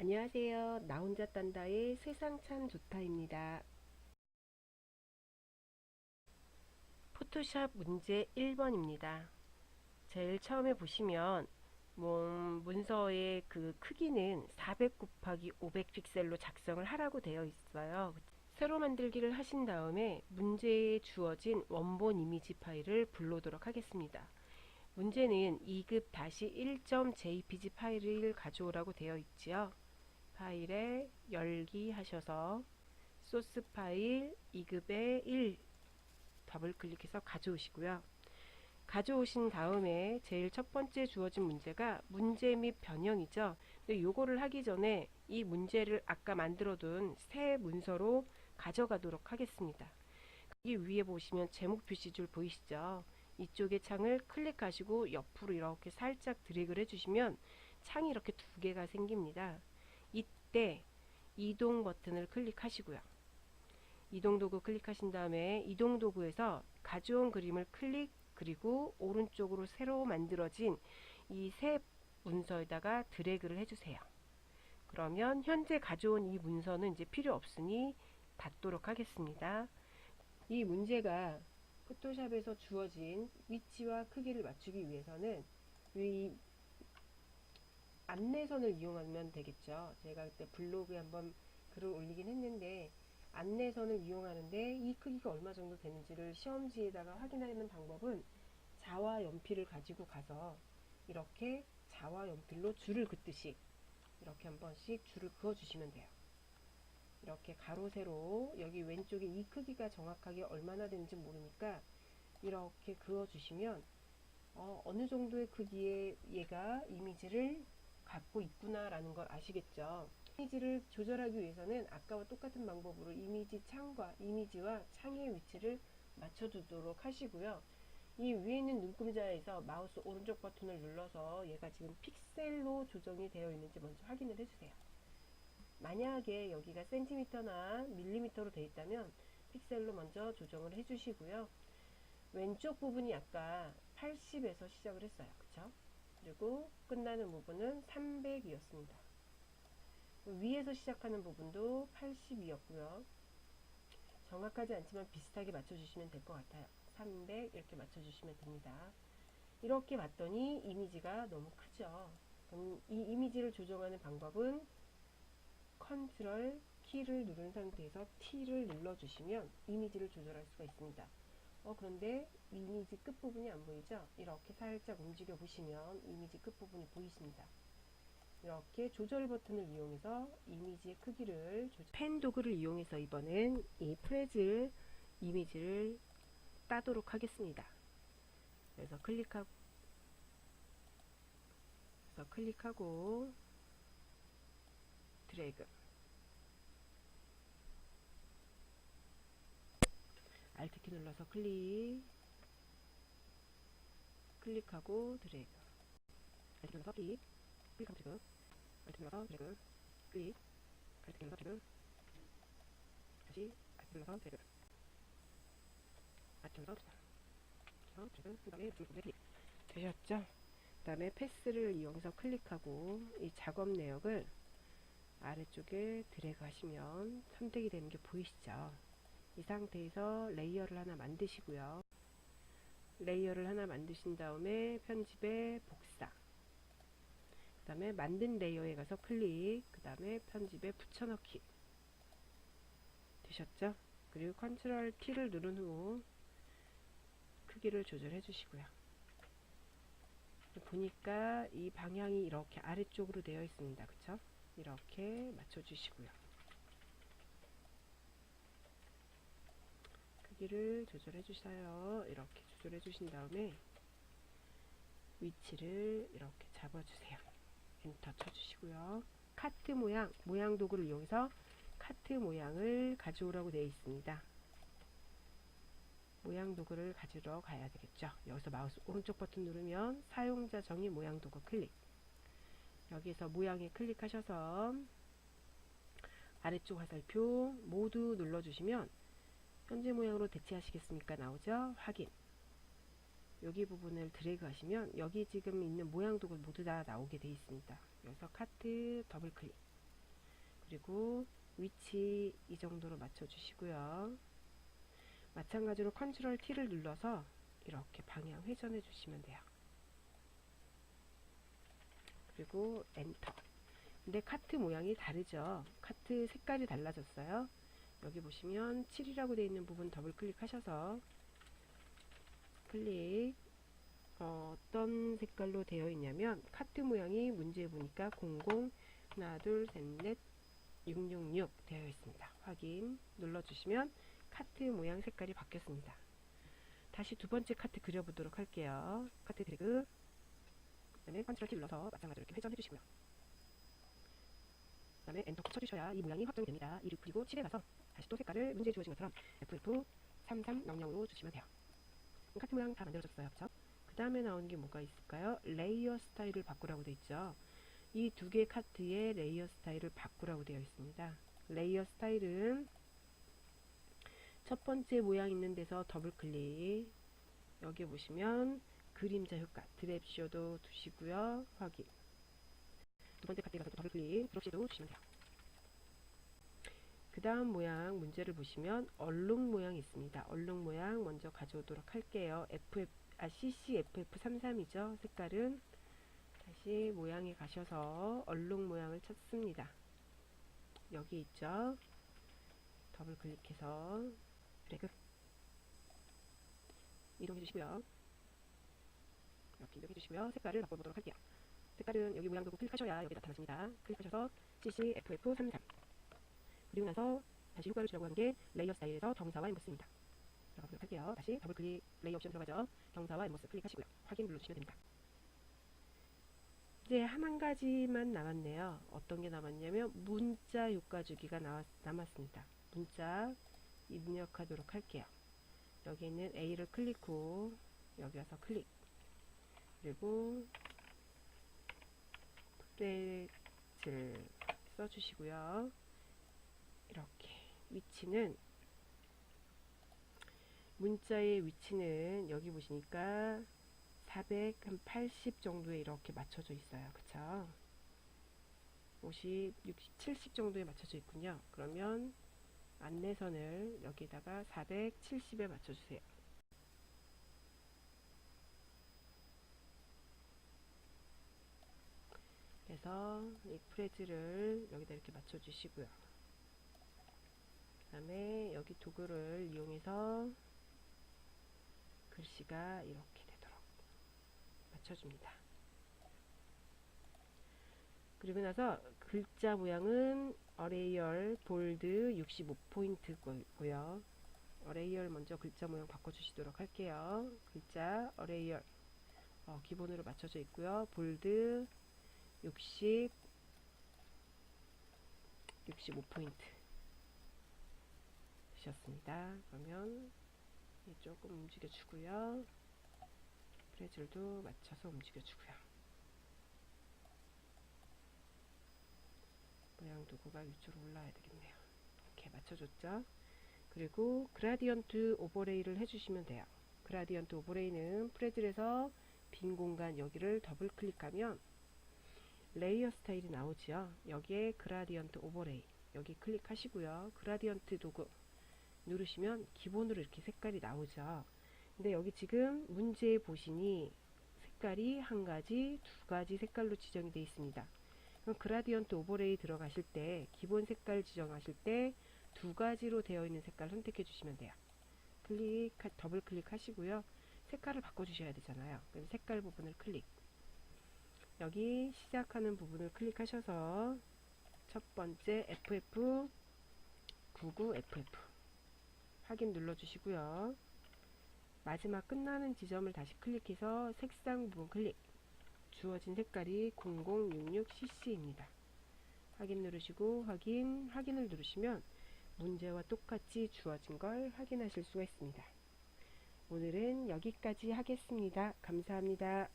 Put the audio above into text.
안녕하세요. 나 혼자 딴다의 세상 참 좋다입니다. 포토샵 문제 1번입니다. 제일 처음에 보시면 뭐 문서의 그 크기는 400 곱하기 500 픽셀로 작성을 하라고 되어 있어요. 새로 만들기를 하신 다음에 문제에 주어진 원본 이미지 파일을 불러오도록 하겠습니다. 문제는 2급 다시 1.jpg 파일을 가져오라고 되어 있지요. 파일에 열기 하셔서 소스 파일 2급에 1 더블 클릭해서 가져오시고요. 가져오신 다음에 제일 첫 번째 주어진 문제가 문제 및 변형이죠. 근데 요거를 하기 전에 이 문제를 아까 만들어둔 새 문서로 가져가도록 하겠습니다. 이 위에 보시면 제목 표시줄 보이시죠? 이쪽에 창을 클릭하시고 옆으로 이렇게 살짝 드래그를 해주시면 창이 이렇게 두 개가 생깁니다. 이때 이동 버튼을 클릭하시고요. 이동 도구 클릭하신 다음에 이동 도구에서 가져온 그림을 클릭 그리고 오른쪽으로 새로 만들어진 이 새 문서에다가 드래그를 해주세요. 그러면 현재 가져온 이 문서는 이제 필요 없으니 닫도록 하겠습니다. 이 문제가 포토샵에서 주어진 위치와 크기를 맞추기 위해서는 이 안내선을 이용하면 되겠죠. 제가 그때 블로그에 한번 글을 올리긴 했는데 안내선을 이용하는데 이 크기가 얼마 정도 되는지를 시험지에다가 확인하는 방법은 자와 연필을 가지고 가서 이렇게 자와 연필로 줄을 긋듯이 이렇게 한 번씩 줄을 그어 주시면 돼요. 이렇게 가로 세로 여기 왼쪽에 이 크기가 정확하게 얼마나 되는지 모르니까 이렇게 그어 주시면 어, 어느 정도의 크기의 얘가 이미지를 갖고 있구나라는 걸 아시겠죠. 이미지를 조절하기 위해서는 아까와 똑같은 방법으로 이미지 창과 이미지와 창의 위치를 맞춰주도록 하시고요. 이 위에 있는 눈금자에서 마우스 오른쪽 버튼을 눌러서 얘가 지금 픽셀로 조정이 되어 있는지 먼저 확인을 해주세요. 만약에 여기가 센티미터나 밀리미터로 되어 있다면 픽셀로 먼저 조정을 해주시고요. 왼쪽 부분이 아까 80에서 시작을 했어요. 그쵸? 그리고 끝나는 부분은 300이었습니다. 위에서 시작하는 부분도 80이었고요. 정확하지 않지만 비슷하게 맞춰주시면 될 것 같아요. 300 이렇게 맞춰주시면 됩니다. 이렇게 봤더니 이미지가 너무 크죠. 그럼 이 이미지를 조정하는 방법은 컨트롤 키를 누른 상태에서 T를 눌러주시면 이미지를 조절할 수가 있습니다. 어, 그런데 이미지 끝부분이 안 보이죠? 이렇게 살짝 움직여 보시면 이미지 끝부분이 보이십니다. 이렇게 조절 버튼을 이용해서 이미지의 크기를 조절. 펜 도구를 이용해서 이번엔 이 프레즈 이미지를 따도록 하겠습니다. 그래서 클릭하고 그래서 클릭하고 드래그 Alt키 눌러서 클릭. 클릭하고 드래그. Alt 눌러서 클릭. 클릭하고 드래그. Alt 눌러서 드래그. 클릭. Alt 눌러서 드래그. 다시 Alt 눌러서 드래그. Alt 눌러서 드래그. 그 다음에 클릭. 되셨죠? 그 다음에 패스를 이용해서 클릭하고 이 작업 내역을 아래쪽에 드래그 하시면 선택이 되는 게 보이시죠? 이 상태에서 레이어를 하나 만드시고요. 레이어를 하나 만드신 다음에 편집에 복사. 그 다음에 만든 레이어에 가서 클릭. 그 다음에 편집에 붙여넣기. 되셨죠? 그리고 컨트롤 T를 누른 후 크기를 조절해 주시고요. 보니까 이 방향이 이렇게 아래쪽으로 되어 있습니다. 그쵸? 이렇게 맞춰 주시고요. 크기를 조절해 주셔요. 이렇게 조절해 주신 다음에 위치를 이렇게 잡아 주세요. 엔터 쳐 주시고요. 카트 모양, 모양 도구를 이용해서 카트 모양을 가져오라고 되어 있습니다. 모양 도구를 가지러 가야 되겠죠. 여기서 마우스 오른쪽 버튼 누르면 사용자 정의 모양 도구 클릭. 여기서 모양에 클릭하셔서 아래쪽 화살표 모두 눌러주시면 현재 모양으로 대체하시겠습니까? 나오죠? 확인. 여기 부분을 드래그 하시면 여기 지금 있는 모양 도구 모두 다 나오게 되어 있습니다. 여기서 카트 더블 클릭. 그리고 위치 이 정도로 맞춰 주시고요. 마찬가지로 컨트롤 T를 눌러서 이렇게 방향 회전해 주시면 돼요. 그리고 엔터. 근데 카트 모양이 다르죠. 카트 색깔이 달라졌어요. 여기 보시면 7이라고 되어 있는 부분 더블 클릭하셔서 클릭 어, 떤 색깔로 되어 있냐면 카트 모양이 문제 보니까 00 하나 둘셋넷 666 되어 있습니다. 확인 눌러주시면 카트 모양 색깔이 바뀌었습니다. 다시 두 번째 카트 그려보도록 할게요. 카트 드래그 그 다음에 컨트롤 키 눌러서 마찬가지로 이렇게 회전해 주시고요. 그 다음에 엔터 쳐주셔야 이 모양이 확정이 됩니다. 이를 그리고 7에 가서 다시 또 색깔을 문제에 주어진 것처럼 FF3300으로 주시면 돼요. 카트 모양 다 만들어졌어요. 그쵸? 그 다음에 나오는 게 뭐가 있을까요? 레이어 스타일을 바꾸라고 되어 있죠. 이 두 개 카트의 레이어 스타일을 바꾸라고 되어 있습니다. 레이어 스타일은 첫 번째 모양 있는 데서 더블 클릭 여기 보시면 그림자 효과 드랩 셔도 두시고요. 확인 두 번째 카트에 가서 더블 클릭 드롭 셔도 주시면 돼요. 그 다음 모양 문제를 보시면 얼룩 모양이 있습니다. 얼룩 모양 먼저 가져오도록 할게요. FF, 아, CCFF33이죠. 색깔은 다시 모양에 가셔서 얼룩 모양을 찾습니다. 여기 있죠. 더블 클릭해서 드래그 이동해 주시고요. 이렇게 이동해 주시고요. 색깔을 바꿔보도록 할게요. 색깔은 여기 모양 보고 클릭하셔야 여기 나타났습니다. 클릭하셔서 CCFF33 그리고 나서 다시 효과를 주라고 한 게 레이어 스타일에서 경사와 엠보스입니다. 들어가 보도록 할게요. 다시 더블 클릭 레이어 옵션 들어가죠. 경사와 엠보스 클릭하시고요. 확인 눌러주시면 됩니다. 이제 한 가지만 남았네요. 어떤 게 남았냐면 문자 효과 주기가 나왔, 남았습니다. 문자 입력하도록 할게요. 여기 있는 A를 클릭 후 여기 와서 클릭 그리고 프레즈를 써주시고요. 이렇게 위치는 문자의 위치는 여기 보시니까 480 정도에 이렇게 맞춰져 있어요. 그쵸? 50, 60, 70 정도에 맞춰져 있군요. 그러면 안내선을 여기다가 470에 맞춰주세요. 그래서 이 프레즈를 여기다 이렇게 맞춰주시고요. 그 다음에 여기 도구를 이용해서 글씨가 이렇게 되도록 맞춰줍니다. 그리고 나서 글자 모양은 어레이얼 볼드 65포인트고요. 어레이얼 먼저 글자 모양 바꿔주시도록 할게요. 글자 어레이얼 어, 기본으로 맞춰져 있고요. 볼드 60 65포인트 되셨습니다. 그러면 조금 움직여 주고요. 프레즐도 맞춰서 움직여 주고요. 모양 도구가 위쪽으로 올라와야 되겠네요. 이렇게 맞춰줬죠. 그리고 그라디언트 오버레이를 해주시면 돼요. 그라디언트 오버레이는 프레즐에서 빈 공간 여기를 더블 클릭하면 레이어 스타일이 나오지요. 여기에 그라디언트 오버레이 여기 클릭하시고요. 그라디언트 도구 누르시면 기본으로 이렇게 색깔이 나오죠. 근데 여기 지금 문제에 보시니 색깔이 한 가지, 두 가지 색깔로 지정이 되어 있습니다. 그럼 그라디언트 오버레이 들어가실 때 기본 색깔 지정하실 때 두 가지로 되어 있는 색깔 선택해 주시면 돼요. 클릭, 더블 클릭 하시고요. 색깔을 바꿔 주셔야 되잖아요. 그럼 색깔 부분을 클릭. 여기 시작하는 부분을 클릭하셔서 첫 번째 FF 99FF 확인 눌러주시고요. 마지막 끝나는 지점을 다시 클릭해서 색상 부분 클릭 주어진 색깔이 0066cc입니다. 확인 누르시고 확인, 확인을 누르시면 문제와 똑같이 주어진 걸 확인하실 수가 있습니다. 오늘은 여기까지 하겠습니다. 감사합니다.